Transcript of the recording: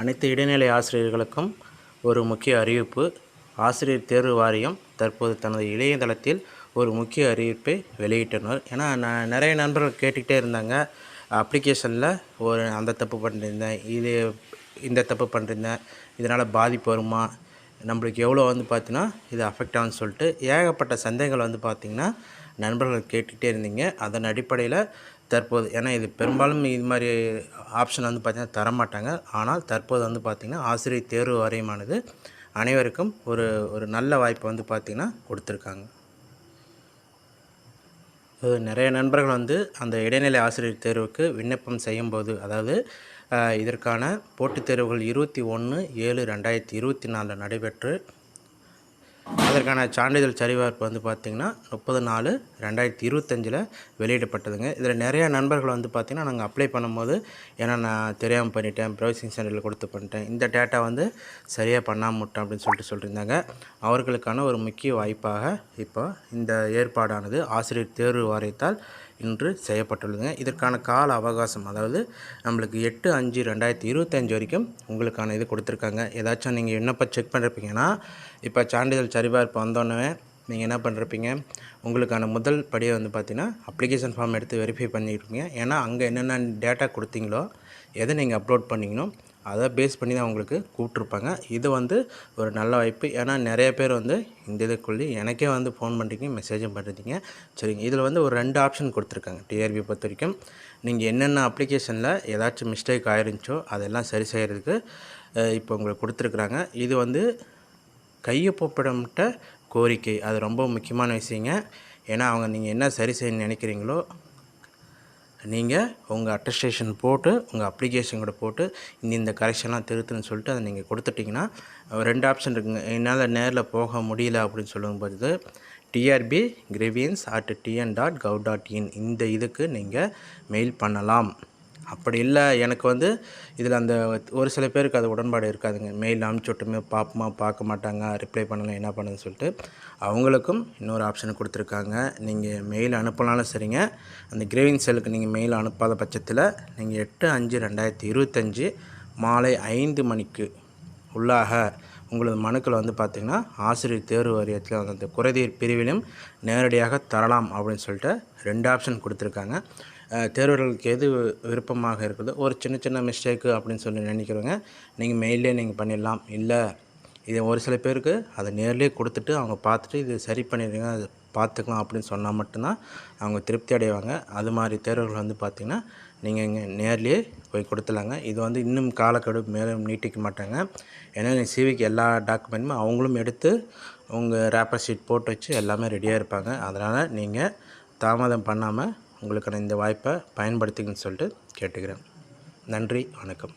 அனைத்து இடைநிலை ஆசிரியர்களுக்கும் ஒரு முக்கிய அறிவிப்பு. ஆசிரியர் தேர்வு வாரியம் தற்போது தனது இணையதளத்தில் ஒரு முக்கிய அறிவிப்பை வெளியிட்டனர் ஏன்னா நான் நிறைய நண்பர்கள் கேட்டுக்கிட்டே இருந்தாங்க. அப்ளிகேஷனில் ஒரு அந்த தப்பு பண்ணியிருந்தேன் இது இந்த தப்பு பண்ணியிருந்தேன் இதனால் பாதிப்பு வருமா நம்மளுக்கு எவ்வளோ வந்து பார்த்தீங்கன்னா இது அஃபெக்ட் ஆகும்னு சொல்லிட்டு ஏகப்பட்ட சந்தேகங்கள் வந்து பார்த்திங்கன்னா நண்பர்கள் கேட்டுக்கிட்டே இருந்தீங்க. அதன் அடிப்படையில் தற்போது ஏன்னா இது பெரும்பாலும் இது மாதிரி ஆப்ஷன் வந்து பார்த்திங்கன்னா தரமாட்டாங்க. ஆனால் தற்போது வந்து பார்த்திங்கன்னா ஆசிரியர் தேர்வு வாரியமானது அனைவருக்கும் ஒரு ஒரு நல்ல வாய்ப்பை வந்து பார்த்திங்கன்னா கொடுத்துருக்காங்க. நிறைய நண்பர்கள் வந்து அந்த இடைநிலை ஆசிரியர் தேர்வுக்கு விண்ணப்பம் செய்யும்போது அதாவது இதற்கான போட்டித் தேர்வுகள் இருபத்தி ஒன்று ஏழு ரெண்டாயிரத்தி இருபத்தி நாலில் நடைபெற்று அதற்கான சான்றிதழ் சரிபார்ப்பு வந்து பார்த்திங்கன்னா முப்பது நாலு ரெண்டாயிரத்தி இருபத்தஞ்சில் வெளியிடப்பட்டதுங்க. இதில் நிறையா நண்பர்கள் வந்து பார்த்திங்கன்னா நாங்கள் அப்ளை பண்ணும்போது ஏன்னா நான் தெரியாமல் பண்ணிட்டேன் ப்ரௌசிங் சென்டரில் கொடுத்து பண்ணிட்டேன். இந்த டேட்டா வந்து சரியாக பண்ணாமல் முட்டேன் அப்படின்னு சொல்லிட்டு சொல்லியிருந்தாங்க. அவர்களுக்கான ஒரு முக்கிய வாய்ப்பாக இப்போ இந்த ஏற்பாடானது ஆசிரியர் தேர்வு வாரியத்தால் இன்று செய்யப்பட்டுள்ளதுங்க. இதற்கான கால அவகாசம் அதாவது நம்மளுக்கு எட்டு அஞ்சு ரெண்டாயிரத்தி இருபத்தஞ்சு வரைக்கும் உங்களுக்கான இது கொடுத்துருக்காங்க. ஏதாச்சும் நீங்கள் விண்ணப்பம் செக் பண்ணிருப்பீங்கன்னா இப்போ சான்றிதழ் சரிபார்ப்பு வந்தோடனே நீங்கள் என்ன பண்ணுறப்பீங்க உங்களுக்கான முதல் படியை வந்து பார்த்தீங்கன்னா அப்ளிகேஷன் ஃபார்ம் எடுத்து வெரிஃபை பண்ணியிருப்பீங்க ஏன்னா அங்கே என்னென்ன டேட்டா கொடுத்தீங்களோ எதை நீங்கள் அப்லோட் பண்ணிங்கன்னோ அதை பேஸ் பண்ணி தான் உங்களுக்கு கூப்பிட்ருப்பாங்க இது வந்து ஒரு நல்ல வாய்ப்பு. ஏன்னா நிறைய பேர் வந்து இந்த இதுக்குள்ளே எனக்கே வந்து ஃபோன் பண்ணுறீங்க மெசேஜும் பண்ணுறீங்க சரிங்க. இதில் வந்து ஒரு ரெண்டு ஆப்ஷன் கொடுத்துருக்காங்க. டிஆர்பி பொறுத்த வரைக்கும். நீங்கள் என்னென்ன அப்ளிகேஷனில் ஏதாச்சும் மிஸ்டேக் ஆயிருந்துச்சோ அதெல்லாம் சரி செய்கிறதுக்கு இப்போ உங்களுக்கு கொடுத்துருக்குறாங்க. இது வந்து கையொப்பமிட்ட கோரிக்கை. அது ரொம்ப முக்கியமான விஷயங்க. ஏன்னா அவங்க நீங்கள் என்ன சரி செய்யணும்னு நினைக்கிறீங்களோ நீங்கள் உங்கள் அட்டஸ்டேஷன் போட்டு உங்கள் அப்ளிகேஷன் கூட போட்டு இந்த இந்த கரெக்ஷன்லாம் திருத்துன்னு சொல்லிட்டு அதை நீங்கள் கொடுத்துட்டிங்கன்னா ரெண்டு ஆப்ஷன் இருக்குங்க. என்னால் நேரில் போக முடியல அப்படின்னு சொல்லும்போது TRB grievance at TN dot gov dot in இந்த இதுக்கு நீங்கள் மெயில் பண்ணலாம். அப்படி இல்லை எனக்கு வந்து இதில் அந்த ஒரு சில பேருக்கு அது உடன்பாடு இருக்காதுங்க. மெயில் அனுப்பிச்சி விட்டுமே பார்ப்போமா பார்க்க மாட்டாங்க ரிப்ளை பண்ணலாம் என்ன பண்ணுன்னு சொல்லிட்டு அவங்களுக்கும் இன்னொரு ஆப்ஷன் கொடுத்துருக்காங்க. நீங்கள் மெயில் அனுப்பலாலும் சரிங்க. அந்த கிரேவிங் செல்லுக்கு நீங்கள் மெயில் அனுப்பாத பட்சத்தில் நீங்கள் எட்டு அஞ்சு ரெண்டாயிரத்தி இருபத்தஞ்சி மாலை ஐந்து மணிக்கு உள்ளாக உங்களது மனுக்களை வந்து பார்த்திங்கன்னா ஆசிரியர் தேர்வு வாரியத்தில் வந்து அந்த குறைதீர் பிரிவிலும் நேரடியாக தரலாம் அப்படின்னு சொல்லிட்டு ரெண்டு ஆப்ஷன் கொடுத்துருக்காங்க. தேர்வர்களுக்கு எது விருப்பமாக இருக்குதோ? ஒரு சின்ன சின்ன மிஸ்டேக்கு அப்படின்னு சொல்லி நினைக்கிறவங்க நீங்கள் மெயிலே நீங்கள் பண்ணிடலாம். இல்லை இது ஒரு சில பேருக்கு அதை நேர்லேயே கொடுத்துட்டு அவங்க பார்த்துட்டு இது சரி பண்ணிடுங்க பார்த்துக்கலாம் அப்படின்னு சொன்னால் மட்டும்தான் அவங்க திருப்தி அடைவாங்க. அது மாதிரி தேர்வுகள் வந்து பார்த்திங்கன்னா நீங்கள் இங்கே நேர்லேயே போய் கொடுத்துலாங்க இது வந்து இன்னும் காலக்கெடு மேலும் நீட்டிக்க மாட்டாங்க. ஏன்னா சிவிக்கு எல்லா டாக்குமெண்ட்டுமே அவங்களும் எடுத்து உங்கள் ரேப்பர் ஷீட் போட்டு வச்சு எல்லாமே ரெடியாக இருப்பாங்க. அதனால் நீங்கள் தாமதம் பண்ணாமல் உங்களுக்கான இந்த வாய்ப்பை பயன்படுத்திங்கன்னு சொல்லிட்டு கேட்டுக்கிறேன். நன்றி வணக்கம்.